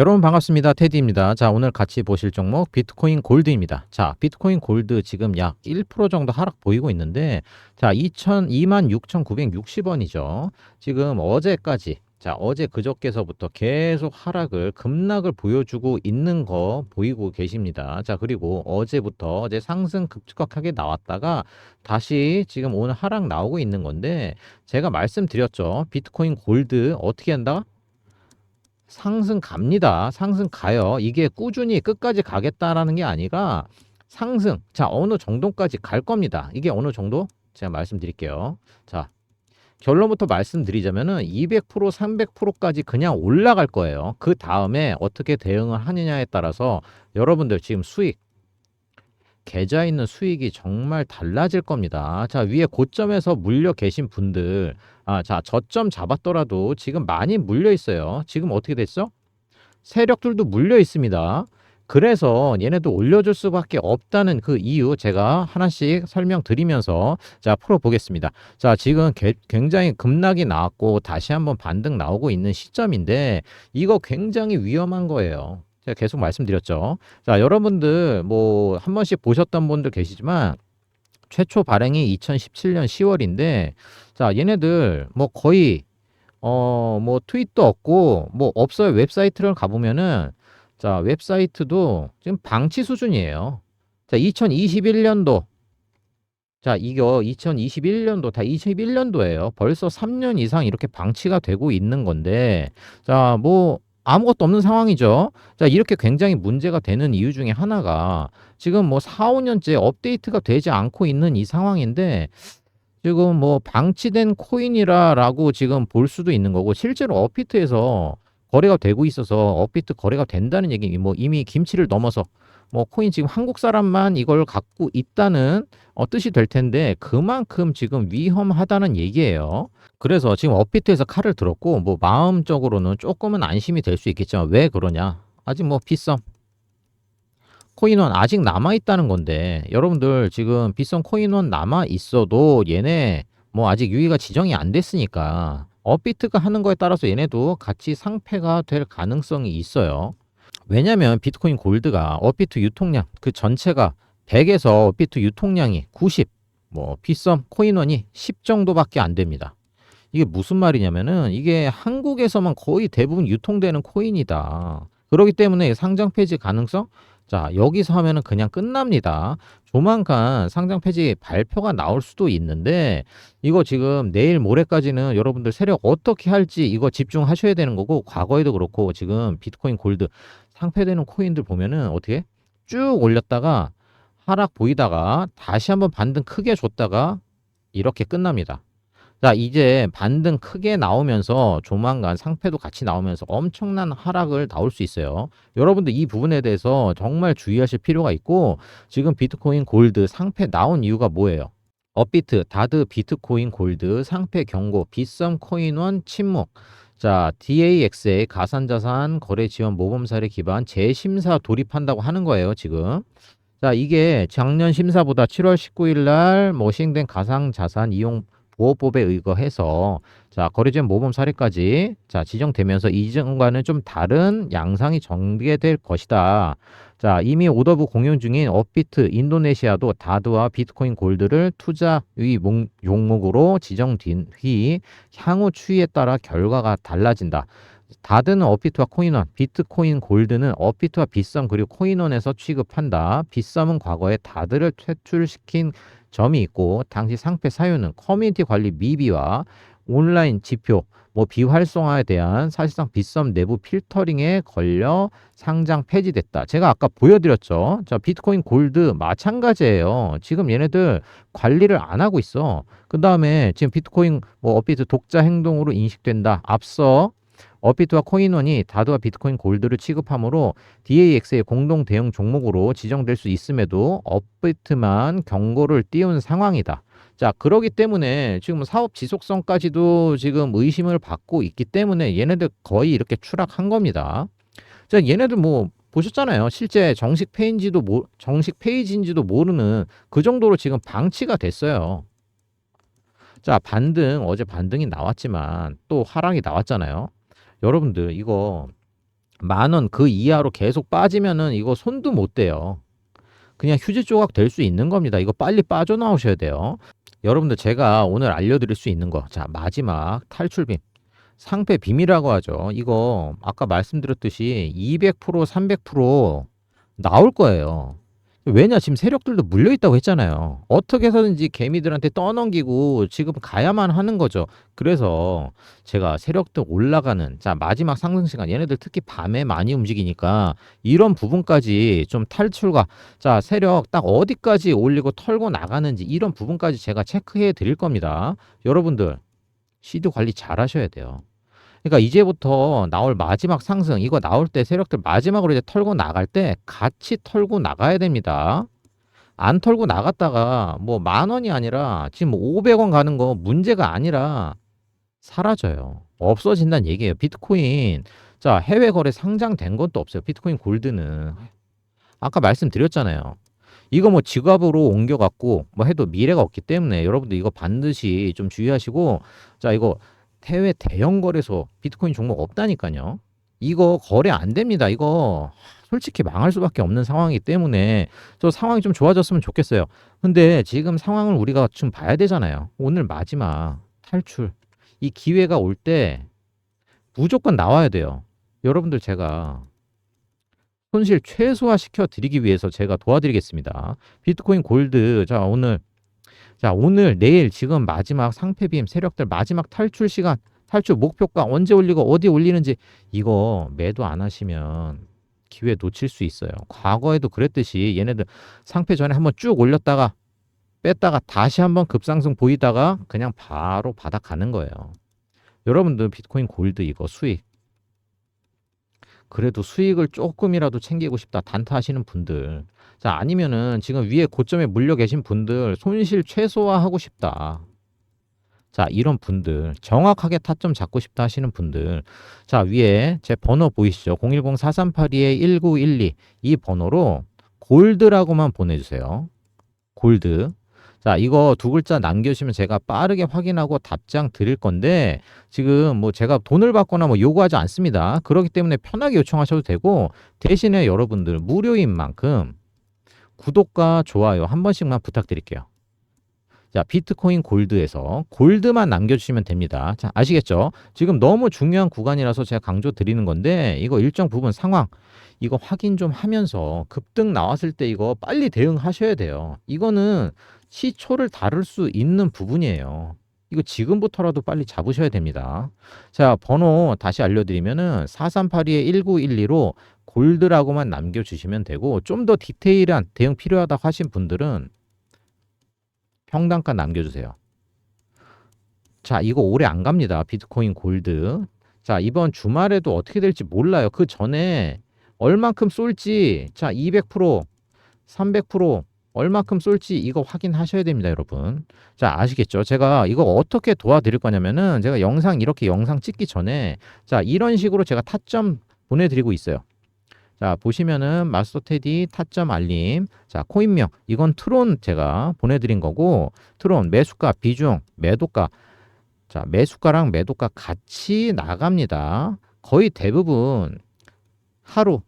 여러분 반갑습니다. 테디입니다. 자, 오늘 같이 보실 종목 비트코인 골드입니다. 자, 비트코인 골드 지금 약 1% 정도 하락 보이고 있는데 자, 2천 26,960원이죠. 지금 어제까지 자, 어제 그저께서부터 계속 하락을 급락을 보여주고 있는 거 보이고 계십니다. 자, 그리고 어제부터 어제 상승 급격하게 나왔다가 다시 지금 오늘 하락 나오고 있는 건데 제가 말씀드렸죠. 비트코인 골드 어떻게 한다? 상승 갑니다. 상승 가요. 이게 꾸준히 끝까지 가겠다라는 게 아니라 상승. 자, 어느 정도까지 갈 겁니다. 이게 어느 정도? 제가 말씀드릴게요. 자, 결론부터 말씀드리자면은 200% 300%까지 그냥 올라갈 거예요. 그 다음에 어떻게 대응을 하느냐에 따라서 여러분들 지금 수익 계좌에 있는 수익이 정말 달라질 겁니다. 자, 위에 고점에서 물려 계신 분들, 아, 자, 저점 잡았더라도 지금 많이 물려 있어요. 지금 어떻게 됐어? 세력들도 물려 있습니다. 그래서 얘네도 올려줄 수밖에 없다는 그 이유 제가 하나씩 설명드리면서 자 풀어보겠습니다. 자 지금 개, 굉장히 급락이 나왔고 다시 한번 반등 나오고 있는 시점인데 이거 굉장히 위험한 거예요. 제가 계속 말씀드렸죠. 자, 여러분들 뭐 한 번씩 보셨던 분들 계시지만 최초 발행이 2017년 10월인데 자, 얘네들 뭐 거의 어, 뭐 트윗도 없고 뭐 없어요. 웹사이트를 가보면은 자, 웹사이트도 지금 방치 수준이에요. 자, 2021년도 자, 이거 2021년도 다 21년도예요. 벌써 3년 이상 이렇게 방치가 되고 있는 건데 자, 뭐 아무것도 없는 상황이죠. 자, 이렇게 굉장히 문제가 되는 이유 중에 하나가 지금 뭐 4, 5년째 업데이트가 되지 않고 있는 이 상황인데 지금 뭐 방치된 코인이라라고 지금 볼 수도 있는 거고 실제로 업비트에서 거래가 되고 있어서 업비트 거래가 된다는 얘기 뭐 이미 김치를 넘어서 뭐 코인 지금 한국 사람만 이걸 갖고 있다는 어, 뜻이 될 텐데 그만큼 지금 위험하다는 얘기예요. 그래서 지금 업비트에서 칼을 들었고 뭐 마음적으로는 조금은 안심이 될 수 있겠지만 왜 그러냐? 아직 뭐 비썸 코인원 아직 남아 있다는 건데 여러분들 지금 비썸 코인원 남아 있어도 얘네 뭐 아직 유의가 지정이 안 됐으니까 업비트가 하는 거에 따라서 얘네도 같이 상패가 될 가능성이 있어요. 왜냐면 비트코인 골드가 업비트 유통량 그 전체가 100에서 업비트 유통량이 90, 뭐 비썸 코인원이 10 정도밖에 안 됩니다. 이게 무슨 말이냐면은 이게 한국에서만 거의 대부분 유통되는 코인이다. 그렇기 때문에 상장 폐지 가능성 자, 여기서 하면은 그냥 끝납니다. 조만간 상장 폐지 발표가 나올 수도 있는데 이거 지금 내일 모레까지는 여러분들 세력 어떻게 할지 이거 집중하셔야 되는 거고 과거에도 그렇고 지금 비트코인 골드 상패되는 코인들 보면은 어떻게 쭉 올렸다가 하락 보이다가 다시 한번 반등 크게 줬다가 이렇게 끝납니다. 자, 이제 반등 크게 나오면서 조만간 상패도 같이 나오면서 엄청난 하락을 나올 수 있어요. 여러분들 이 부분에 대해서 정말 주의하실 필요가 있고 지금 비트코인 골드 상패 나온 이유가 뭐예요? 업비트, 다드 비트코인 골드 상패 경고, 비썸 코인원 침묵. 자, DAX의 가산자산 거래 지원 모범 사례 기반 재심사 돌입한다고 하는 거예요, 지금. 자, 이게 작년 심사보다 7월 19일 날뭐 시행된 가상자산 이용 보호법에 의거해서 자 거래지원 모범 사례까지 자 지정되면서 이전과는 좀 다른 양상이 전개될 것이다. 자 이미 오더부 공용 중인 업비트 인도네시아도 다드와 비트코인 골드를 투자 의 종목으로 지정된 뒤 향후 추이에 따라 결과가 달라진다. 다드는 업비트와 코인원, 비트코인 골드는 업비트와 비썸 그리고 코인원에서 취급한다. 비썸은 과거에 다드를 퇴출시킨 점이 있고 당시 상패 사유는 커뮤니티 관리 미비와 온라인 지표 뭐 비활성화에 대한 사실상 비썸 내부 필터링에 걸려 상장 폐지됐다. 제가 아까 보여드렸죠. 자 비트코인 골드 마찬가지예요. 지금 얘네들 관리를 안 하고 있어. 그 다음에 지금 비트코인 뭐 업비트 독자 행동으로 인식된다. 앞서 업비트와 코인원이 다드와 비트코인 골드를 취급하므로 DAX의 공동 대응 종목으로 지정될 수 있음에도 업비트만 경고를 띄운 상황이다. 자, 그러기 때문에 지금 사업 지속성까지도 지금 의심을 받고 있기 때문에 얘네들 거의 이렇게 추락한 겁니다. 자, 얘네들 뭐 보셨잖아요. 실제 정식 페이지도 모, 정식 페이지인지도 모르는 그 정도로 지금 방치가 됐어요. 자, 반등 어제 반등이 나왔지만 또 하락이 나왔잖아요. 여러분들 이거 만 원 그 이하로 계속 빠지면은 이거 손도 못 대요. 그냥 휴지 조각 될 수 있는 겁니다. 이거 빨리 빠져나오셔야 돼요. 여러분들 제가 오늘 알려드릴 수 있는 거. 자, 마지막 탈출빔. 상패 빔이라고 하죠. 이거 아까 말씀드렸듯이 200% 300% 나올 거예요. 왜냐 지금 세력들도 물려 있다고 했잖아요. 어떻게 해서든지 개미들한테 떠넘기고 지금 가야만 하는 거죠. 그래서 제가 세력들 올라가는 자 마지막 상승 시간 얘네들 특히 밤에 많이 움직이니까 이런 부분까지 좀 탈출과 자 세력 딱 어디까지 올리고 털고 나가는지 이런 부분까지 제가 체크해 드릴 겁니다. 여러분들 시드 관리 잘 하셔야 돼요. 그러니까 이제부터 나올 마지막 상승 이거 나올 때 세력들 마지막으로 이제 털고 나갈 때 같이 털고 나가야 됩니다. 안 털고 나갔다가 뭐 만 원이 아니라 지금 뭐 500원 가는 거 문제가 아니라 사라져요. 없어진다는 얘기예요. 비트코인 자 해외 거래 상장된 것도 없어요. 비트코인 골드는 아까 말씀드렸잖아요. 이거 뭐 지갑으로 옮겨갖고 뭐 해도 미래가 없기 때문에 여러분들 이거 반드시 좀 주의하시고 자 이거 해외 대형 거래소 비트코인 종목 없다니까요. 이거 거래 안 됩니다. 이거 솔직히 망할 수밖에 없는 상황이기 때문에 저 상황이 좀 좋아졌으면 좋겠어요. 근데 지금 상황을 우리가 좀 봐야 되잖아요. 오늘 마지막 탈출. 이 기회가 올 때 무조건 나와야 돼요. 여러분들 제가 손실 최소화 시켜 드리기 위해서 제가 도와드리겠습니다. 비트코인 골드 자 오늘 자, 오늘, 내일, 지금 마지막 상패빔 세력들 마지막 탈출 시간, 탈출 목표가 언제 올리고 어디 올리는지 이거 매도 안 하시면 기회 놓칠 수 있어요. 과거에도 그랬듯이 얘네들 상패 전에 한번 쭉 올렸다가 뺐다가 다시 한번 급상승 보이다가 그냥 바로 바닥 가는 거예요. 여러분들 비트코인 골드 이거 수익 그래도 수익을 조금이라도 챙기고 싶다 단타하시는 분들 자 아니면은 지금 위에 고점에 물려 계신 분들 손실 최소화하고 싶다. 자 이런 분들 정확하게 타점 잡고 싶다 하시는 분들 자 위에 제 번호 보이시죠? 010-4382-1912 이 번호로 골드라고만 보내주세요. 골드 자, 이거 두 글자 남겨주시면 제가 빠르게 확인하고 답장 드릴 건데, 지금 뭐 제가 돈을 받거나 뭐 요구하지 않습니다. 그렇기 때문에 편하게 요청하셔도 되고, 대신에 여러분들 무료인 만큼 구독과 좋아요 한 번씩만 부탁드릴게요. 자, 비트코인 골드에서 골드만 남겨주시면 됩니다. 자, 아시겠죠? 지금 너무 중요한 구간이라서 제가 강조 드리는 건데, 이거 일정 부분 상황, 이거 확인 좀 하면서 급등 나왔을 때 이거 빨리 대응하셔야 돼요. 이거는 시초를 다룰 수 있는 부분이에요. 이거 지금부터라도 빨리 잡으셔야 됩니다. 자, 번호 다시 알려드리면은 4382-1912로 골드라고만 남겨주시면 되고 좀 더 디테일한 대응 필요하다고 하신 분들은 평단가 남겨주세요. 자, 이거 오래 안 갑니다. 비트코인 골드. 자, 이번 주말에도 어떻게 될지 몰라요. 그 전에 얼만큼 쏠지, 자, 200%, 300%, 얼마큼 쏠지 이거 확인하셔야 됩니다, 여러분. 자, 아시겠죠? 제가 이거 어떻게 도와드릴 거냐면은 제가 영상 이렇게 영상 찍기 전에 자, 이런 식으로 제가 타점 보내드리고 있어요. 자, 보시면은 마스터 테디 타점 알림. 자, 코인명. 이건 트론 제가 보내드린 거고, 트론 매수가 비중, 매도가. 자, 매수가랑 매도가 같이 나갑니다. 거의 대부분 하루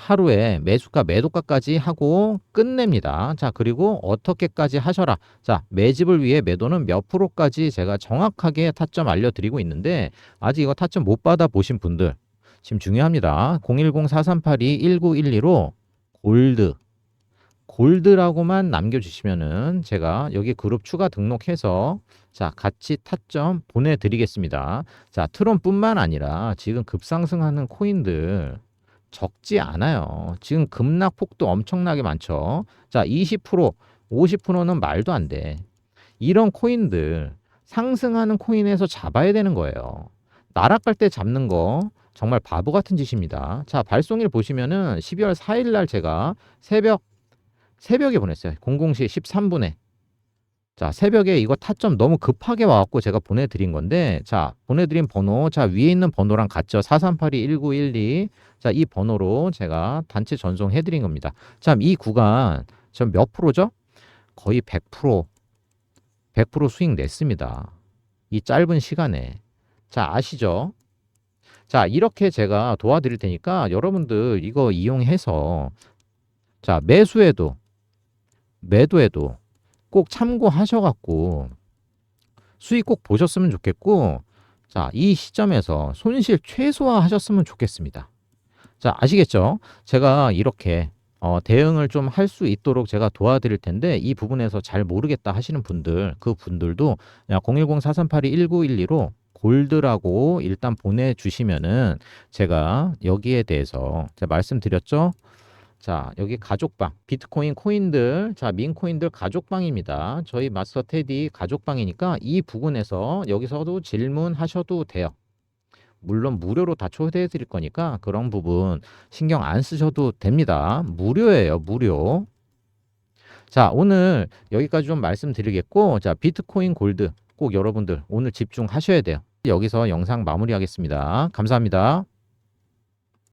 하루에 매수가 매도가까지 하고 끝냅니다. 자, 그리고 어떻게까지 하셔라. 자, 매집을 위해 매도는 몇 프로까지 제가 정확하게 타점 알려드리고 있는데 아직 이거 타점 못 받아 보신 분들 지금 중요합니다. 010-4382-1912로 골드 골드라고만 남겨주시면은 제가 여기 그룹 추가 등록해서 자 같이 타점 보내드리겠습니다. 자 트론뿐만 아니라 지금 급상승하는 코인들 적지 않아요. 지금 급락폭도 엄청나게 많죠. 자, 20%, 50%는 말도 안 돼. 이런 코인들 상승하는 코인에서 잡아야 되는 거예요. 나락갈 때 잡는 거 정말 바보 같은 짓입니다. 자, 발송일 보시면은 12월 4일 날 제가 새벽 새벽에 보냈어요. 00시 13분에. 자, 새벽에 이거 타점 너무 급하게 와갖고 제가 보내드린 건데, 자, 보내드린 번호, 자, 위에 있는 번호랑 같죠. 4382-1912. 자, 이 번호로 제가 단체 전송해드린 겁니다. 참, 이 구간, 전몇 프로죠? 거의 100%, 100% 수익 냈습니다. 이 짧은 시간에. 자, 아시죠? 자, 이렇게 제가 도와드릴 테니까 여러분들 이거 이용해서 자, 매수에도 매도에도 꼭 참고하셔 갖고 수익 꼭 보셨으면 좋겠고 자, 이 시점에서 손실 최소화 하셨으면 좋겠습니다. 자, 아시겠죠? 제가 이렇게 어, 대응을 좀 할 수 있도록 제가 도와드릴 텐데 이 부분에서 잘 모르겠다 하시는 분들 그 분들도 010-4382-1912로 골드라고 일단 보내주시면은 제가 여기에 대해서 제가 말씀드렸죠. 자, 여기 가족방, 비트코인 코인들, 자, 민코인들 가족방입니다. 저희 마스터 테디 가족방이니까 이 부분에서 여기서도 질문하셔도 돼요. 물론 무료로 다 초대해 드릴 거니까 그런 부분 신경 안 쓰셔도 됩니다. 무료예요, 무료. 자, 오늘 여기까지 좀 말씀드리겠고, 자, 비트코인 골드 꼭 여러분들 오늘 집중하셔야 돼요. 여기서 영상 마무리하겠습니다. 감사합니다.